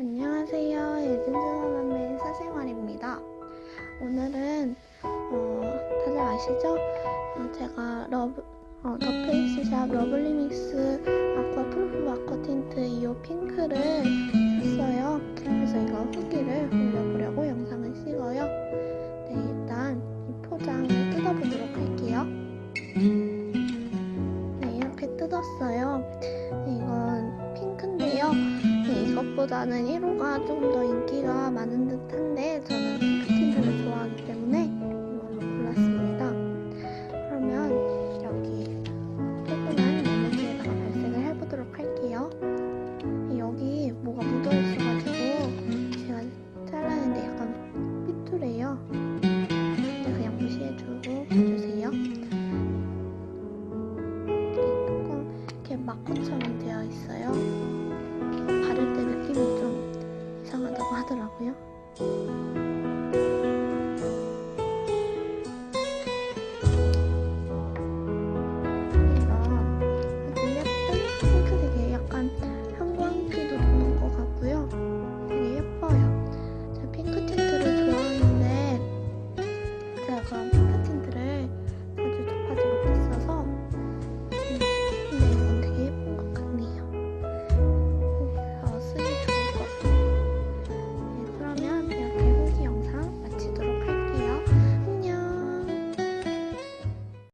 안녕하세요. 예진스너남매의 사생활입니다. 오늘은 어, 다들 아시죠? 어, 제가 러브 어, 더 페이스샵 러블리믹스 아쿠아 프루프 마커 틴트 2호 핑크를 샀어요. 그래서 이거 후기를 올려보려고 영상을 찍어요. 네, 일단 이 포장을 뜯어보도록 할게요. 네, 이렇게 뜯었어요. 2호보다는 1호가 좀더 인기가 많은 듯한데 저는 핑크틴트를 좋아하기 때문에 이걸로 골랐습니다. 그러면 여기 조그만 나머지에다가 발색을 해보도록 할게요. 여기 뭐가 묻어있어가지고 제가 잘랐는데 약간 삐뚤해요. 근데 그냥 무시해주고 봐주세요. 이렇게 조금 이렇게 마커처럼 되어 있어요. 이상하다고 하더라고요.